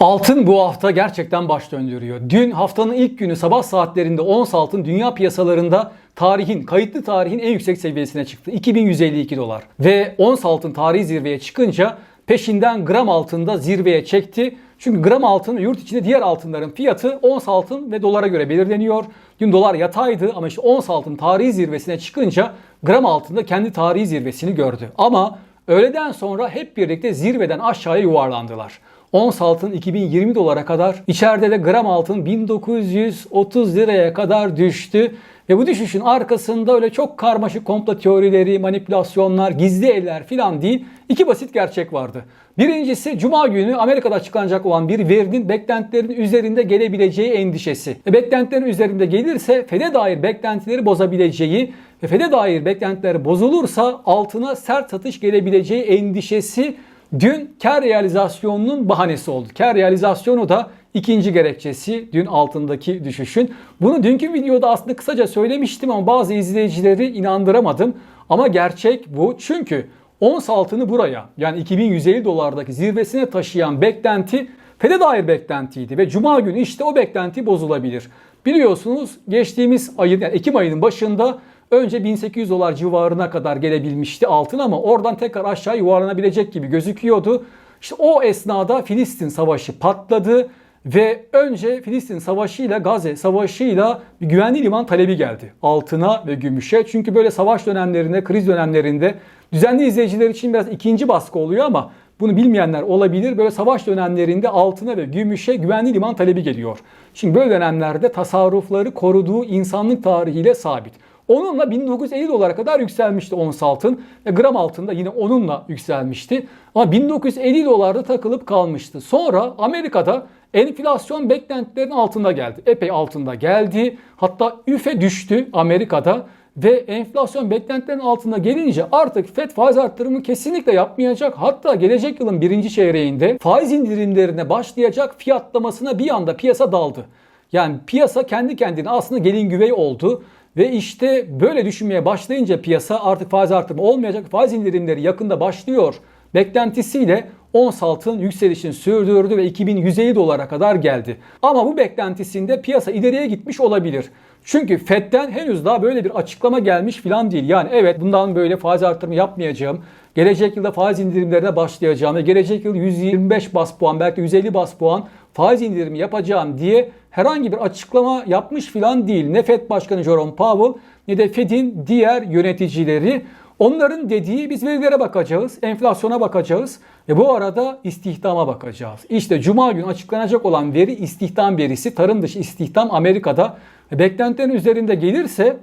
Altın bu hafta gerçekten baş döndürüyor. Dün haftanın ilk günü sabah saatlerinde ons altın dünya piyasalarında tarihin, kayıtlı tarihin en yüksek seviyesine çıktı. 2152 dolar. Ve ons altın tarihi zirveye çıkınca peşinden gram altında zirveye çekti. Çünkü gram altın yurt içinde diğer altınların fiyatı ons altın ve dolara göre belirleniyor. Dün dolar yataydı ama işte ons altın tarihi zirvesine çıkınca gram altında kendi tarihi zirvesini gördü. Ama öğleden sonra hep birlikte zirveden aşağıya yuvarlandılar. Ons altın 2020 dolara kadar, içeride de gram altın 1930 liraya kadar düştü. Ve bu düşüşün arkasında öyle çok karmaşık komplo teorileri, manipülasyonlar, gizli eller filan değil. iki basit gerçek vardı. Birincisi Cuma günü Amerika'da açıklanacak olan bir verinin beklentilerin üzerinde gelebileceği endişesi. Ve beklentilerin üzerinde gelirse FED'e dair beklentileri bozabileceği ve FED'e dair beklentiler bozulursa altına sert satış gelebileceği endişesi Dün kar realizasyonunun bahanesi oldu. Kar realizasyonu da ikinci gerekçesi dün altındaki düşüşün. Bunu dünkü videoda aslında kısaca söylemiştim ama bazı izleyicileri inandıramadım. Ama gerçek bu. Çünkü ons altını buraya yani 2150 dolardaki zirvesine taşıyan beklenti FED'e dair beklentiydi ve cuma günü işte o beklenti bozulabilir. Biliyorsunuz geçtiğimiz ayın yani Ekim ayının başında Önce 1800 dolar civarına kadar gelebilmişti altın ama oradan tekrar aşağı yuvarlanabilecek gibi gözüküyordu. İşte o esnada Filistin Savaşı patladı ve önce Filistin Savaşı ile Gazze Savaşı'yla bir güvenli liman talebi geldi altına ve gümüşe. Çünkü böyle savaş dönemlerinde, kriz dönemlerinde düzenli izleyiciler için biraz ikinci baskı oluyor ama bunu bilmeyenler olabilir. Böyle savaş dönemlerinde altına ve gümüşe güvenli liman talebi geliyor. Şimdi böyle dönemlerde tasarrufları koruduğu insanlık tarihiyle sabit. Onunla 1950 dolara kadar yükselmişti ons altın ve gram altında yine onunla yükselmişti. Ama 1950 dolarda takılıp kalmıştı. Sonra Amerika'da enflasyon beklentilerinin altında geldi. Epey altında geldi. Hatta üfe düştü Amerika'da ve enflasyon beklentilerinin altında gelince artık FED faiz arttırımı kesinlikle yapmayacak. Hatta gelecek yılın birinci çeyreğinde faiz indirimlerine başlayacak fiyatlamasına bir anda piyasa daldı. Yani piyasa kendi kendine aslında gelin güvey oldu. Ve işte böyle düşünmeye başlayınca piyasa artık faiz artırımı olmayacak, faiz indirimleri yakında başlıyor beklentisiyle ons altın yükselişini sürdürdü ve 2150 dolara kadar geldi. Ama bu beklentisinde piyasa ileriye gitmiş olabilir. Çünkü FED'den henüz daha böyle bir açıklama gelmiş filan değil. Yani evet bundan böyle faiz artırımı yapmayacağım. Gelecek yılda faiz indirimlerine başlayacağım ve gelecek yıl 125 bas puan belki 150 bas puan faiz indirimi yapacağım diye herhangi bir açıklama yapmış filan değil. Ne FED Başkanı Jerome Powell ne de FED'in diğer yöneticileri. Onların dediği biz verilere bakacağız, enflasyona bakacağız ve bu arada istihdama bakacağız. İşte cuma günü açıklanacak olan veri istihdam verisi, tarım dışı istihdam Amerika'da beklentilerin üzerinde gelirse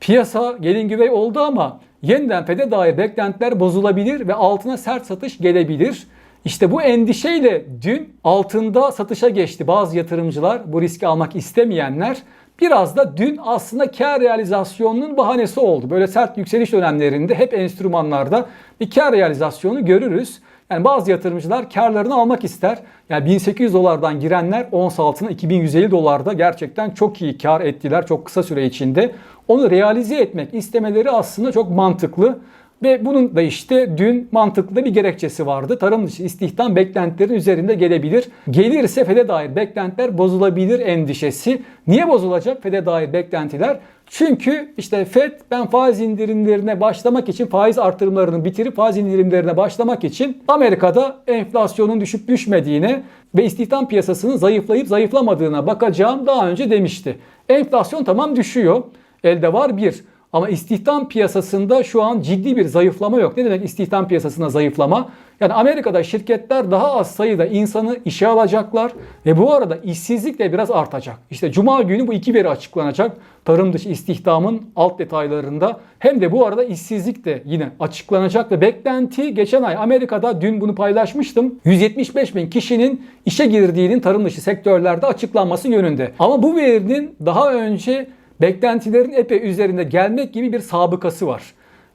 piyasa gelin güvey oldu ama yeniden FED'e dair beklentiler bozulabilir ve altına sert satış gelebilir. İşte bu endişeyle dün altında satışa geçti bazı yatırımcılar, bu riski almak istemeyenler. Biraz da dün aslında kar realizasyonunun bahanesi oldu. Böyle sert yükseliş dönemlerinde hep enstrümanlarda bir kar realizasyonu görürüz. Yani bazı yatırımcılar karlarını almak ister. Yani 1800 dolardan girenler ons altına 2150 dolarda gerçekten çok iyi kar ettiler çok kısa süre içinde. Onu realize etmek istemeleri aslında çok mantıklı. Ve bunun da işte dün mantıklı bir gerekçesi vardı. Tarım dışı istihdam beklentilerin üzerinde gelebilir. Gelirse FED'e dair beklentiler bozulabilir endişesi. Niye bozulacak FED'e dair beklentiler? Çünkü işte FED ben faiz indirimlerine başlamak için faiz artırımlarını bitirip faiz indirimlerine başlamak için Amerika'da enflasyonun düşüp düşmediğine ve istihdam piyasasının zayıflayıp zayıflamadığına bakacağım daha önce demişti. Enflasyon tamam düşüyor. Elde var bir. Ama istihdam piyasasında şu an ciddi bir zayıflama yok. Ne demek istihdam piyasasında zayıflama? Yani Amerika'da şirketler daha az sayıda insanı işe alacaklar ve bu arada işsizlik de biraz artacak. İşte cuma günü bu iki veri açıklanacak. Tarım dışı istihdamın alt detaylarında hem de bu arada işsizlik de yine açıklanacak ve beklenti geçen ay Amerika'da dün bunu paylaşmıştım. 175 bin kişinin işe girdiğinin tarım dışı sektörlerde açıklanması yönünde. Ama bu verinin daha önce beklentilerin epey üzerinde gelmek gibi bir sabıkası var.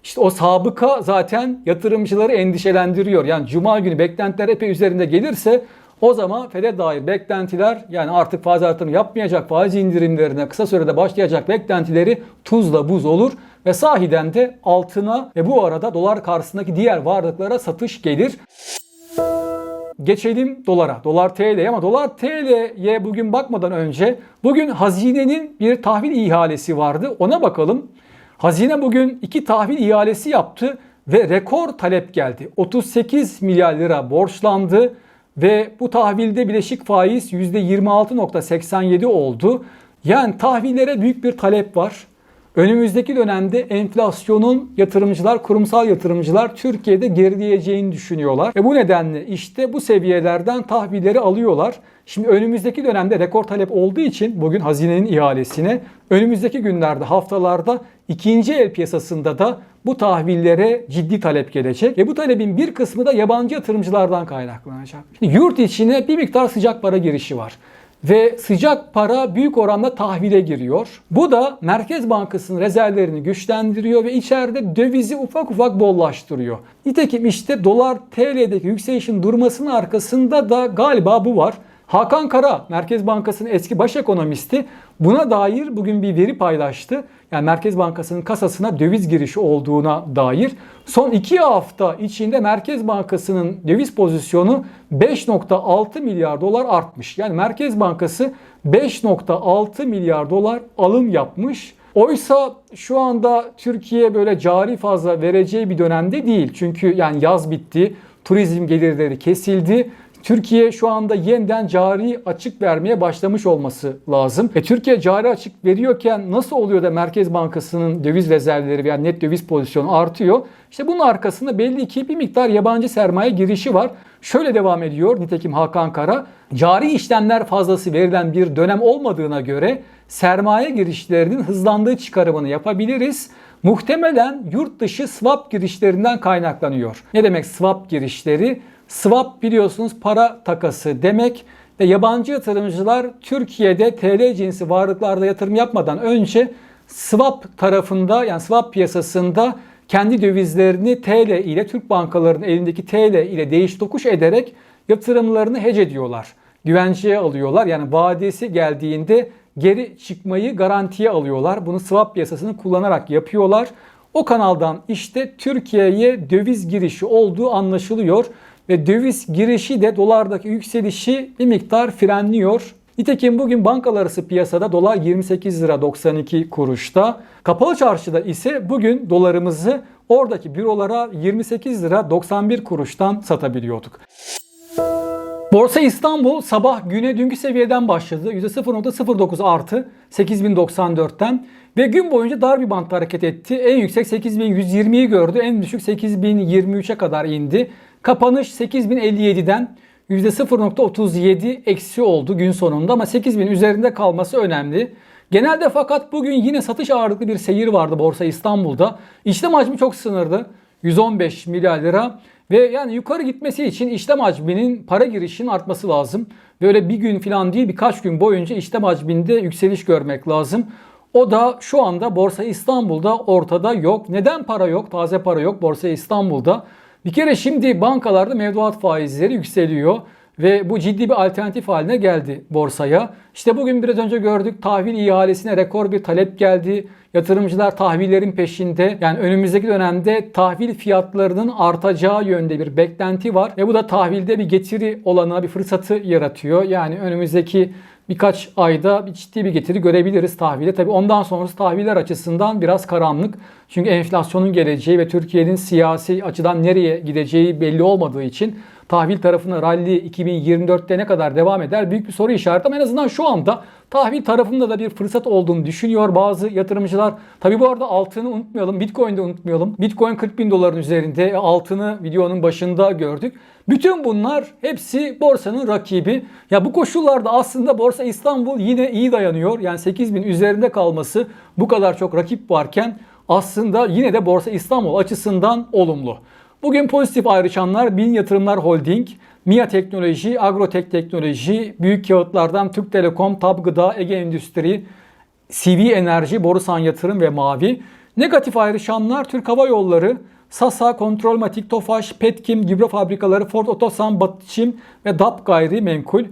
İşte o sabıka zaten yatırımcıları endişelendiriyor. Yani cuma günü beklentiler epey üzerinde gelirse o zaman FED'e dair beklentiler yani artık faiz artırımı yapmayacak, faiz indirimlerine kısa sürede başlayacak beklentileri tuzla buz olur ve sahiden de altına ve bu arada dolar karşısındaki diğer varlıklara satış gelir. Geçelim dolara. Dolar TL ama dolar TL'ye bugün bakmadan önce bugün hazinenin bir tahvil ihalesi vardı. Ona bakalım. Hazine bugün iki tahvil ihalesi yaptı ve rekor talep geldi. 38 milyar lira borçlandı ve bu tahvilde bileşik faiz %26.87 oldu. Yani tahvillere büyük bir talep var. Önümüzdeki dönemde enflasyonun yatırımcılar, kurumsal yatırımcılar Türkiye'de gerileyeceğini düşünüyorlar. Ve bu nedenle işte bu seviyelerden tahvilleri alıyorlar. Şimdi önümüzdeki dönemde rekor talep olduğu için bugün hazinenin ihalesine önümüzdeki günlerde, haftalarda ikinci el piyasasında da bu tahvillere ciddi talep gelecek. Ve bu talebin bir kısmı da yabancı yatırımcılardan kaynaklanacak. Şimdi yurt içine bir miktar sıcak para girişi var ve sıcak para büyük oranda tahvile giriyor. Bu da Merkez Bankası'nın rezervlerini güçlendiriyor ve içeride dövizi ufak ufak bollaştırıyor. Nitekim işte dolar TL'deki yükselişin durmasının arkasında da galiba bu var. Hakan Kara, Merkez Bankası'nın eski baş ekonomisti buna dair bugün bir veri paylaştı. Yani Merkez Bankası'nın kasasına döviz girişi olduğuna dair. Son 2 hafta içinde Merkez Bankası'nın döviz pozisyonu 5.6 milyar dolar artmış. Yani Merkez Bankası 5.6 milyar dolar alım yapmış. Oysa şu anda Türkiye böyle cari fazla vereceği bir dönemde değil. Çünkü yani yaz bitti, turizm gelirleri kesildi. Türkiye şu anda yeniden cari açık vermeye başlamış olması lazım. E Türkiye cari açık veriyorken nasıl oluyor da Merkez Bankası'nın döviz rezervleri veya net döviz pozisyonu artıyor? İşte bunun arkasında belli ki bir miktar yabancı sermaye girişi var. Şöyle devam ediyor nitekim Hakan Kara. Cari işlemler fazlası verilen bir dönem olmadığına göre sermaye girişlerinin hızlandığı çıkarımını yapabiliriz. Muhtemelen yurt dışı swap girişlerinden kaynaklanıyor. Ne demek swap girişleri? Swap biliyorsunuz para takası demek ve yabancı yatırımcılar Türkiye'de TL cinsi varlıklarda yatırım yapmadan önce swap tarafında yani swap piyasasında kendi dövizlerini TL ile Türk bankalarının elindeki TL ile değiş tokuş ederek yatırımlarını hece ediyorlar. Güvenceye alıyorlar. Yani vadesi geldiğinde geri çıkmayı garantiye alıyorlar. Bunu swap piyasasını kullanarak yapıyorlar. O kanaldan işte Türkiye'ye döviz girişi olduğu anlaşılıyor ve döviz girişi de dolardaki yükselişi bir miktar frenliyor. Nitekim bugün bankalar arası piyasada dolar 28 lira 92 kuruşta. Kapalı çarşıda ise bugün dolarımızı oradaki bürolara 28 lira 91 kuruştan satabiliyorduk. Borsa İstanbul sabah güne dünkü seviyeden başladı. %0.09 artı 8094'ten ve gün boyunca dar bir bantta hareket etti. En yüksek 8120'yi gördü. En düşük 8023'e kadar indi. Kapanış 8057'den %0.37 eksi oldu gün sonunda ama 8000 üzerinde kalması önemli. Genelde fakat bugün yine satış ağırlıklı bir seyir vardı Borsa İstanbul'da. İşlem hacmi çok sınırdı. 115 milyar lira. Ve yani yukarı gitmesi için işlem hacminin para girişinin artması lazım. Böyle bir gün falan değil birkaç gün boyunca işlem hacminde yükseliş görmek lazım. O da şu anda Borsa İstanbul'da ortada yok. Neden para yok? Taze para yok Borsa İstanbul'da. Bir kere şimdi bankalarda mevduat faizleri yükseliyor ve bu ciddi bir alternatif haline geldi borsaya. İşte bugün biraz önce gördük tahvil ihalesine rekor bir talep geldi. Yatırımcılar tahvillerin peşinde. Yani önümüzdeki dönemde tahvil fiyatlarının artacağı yönde bir beklenti var. Ve bu da tahvilde bir getiri olanağı, bir fırsatı yaratıyor. Yani önümüzdeki birkaç ayda bir ciddi bir getiri görebiliriz tahvile. Tabi ondan sonrası tahviller açısından biraz karanlık. Çünkü enflasyonun geleceği ve Türkiye'nin siyasi açıdan nereye gideceği belli olmadığı için tahvil tarafına rally 2024'te ne kadar devam eder büyük bir soru işareti ama en azından şu anda tahvil tarafında da bir fırsat olduğunu düşünüyor bazı yatırımcılar. Tabi bu arada altını unutmayalım, Bitcoin'de unutmayalım. Bitcoin 40 bin doların üzerinde altını videonun başında gördük. Bütün bunlar hepsi borsanın rakibi. Ya bu koşullarda aslında Borsa İstanbul yine iyi dayanıyor. Yani 8000 üzerinde kalması bu kadar çok rakip varken aslında yine de Borsa İstanbul açısından olumlu. Bugün pozitif ayrışanlar Bin Yatırımlar Holding, MIA Teknoloji, Agrotek Teknoloji, Büyük Kağıtlardan Türk Telekom, Tab Gıda, Ege Endüstri, CV Enerji, Borusan Yatırım ve Mavi. Negatif ayrışanlar Türk Hava Yolları, Sasa, Kontrolmatik, Tofaş, Petkim, Gübre Fabrikaları, Ford Otosan, Batçim ve DAP Gayri Menkul.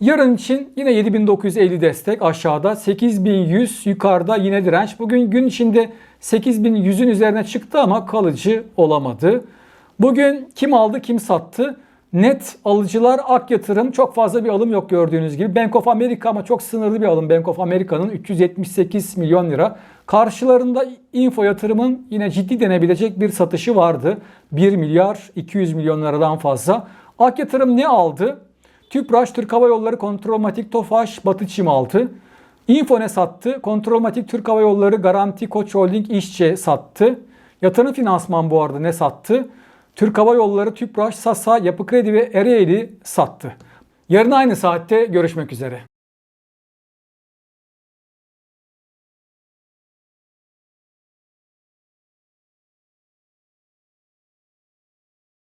Yarın için yine 7950 destek aşağıda, 8100 yukarıda yine direnç. Bugün gün içinde 8100'ün üzerine çıktı ama kalıcı olamadı. Bugün kim aldı kim sattı? Net alıcılar Ak Yatırım çok fazla bir alım yok gördüğünüz gibi. Bank of America ama çok sınırlı bir alım. Bank of America'nın 378 milyon lira. Karşılarında Info Yatırım'ın yine ciddi denebilecek bir satışı vardı. 1 milyar 200 milyon liradan fazla. Ak Yatırım ne aldı? Tüpraş, Türk Hava Yolları, Kontrolmatik, Tofaş, Batı Çim aldı. Info ne sattı? Kontrolmatik, Türk Hava Yolları, Garanti, Koç Holding, İşçe sattı. Yatırım Finansman bu arada ne sattı? Türk Hava Yolları, Tüpraş, Sasa, Yapı Kredi ve Ereğli sattı. Yarın aynı saatte görüşmek üzere.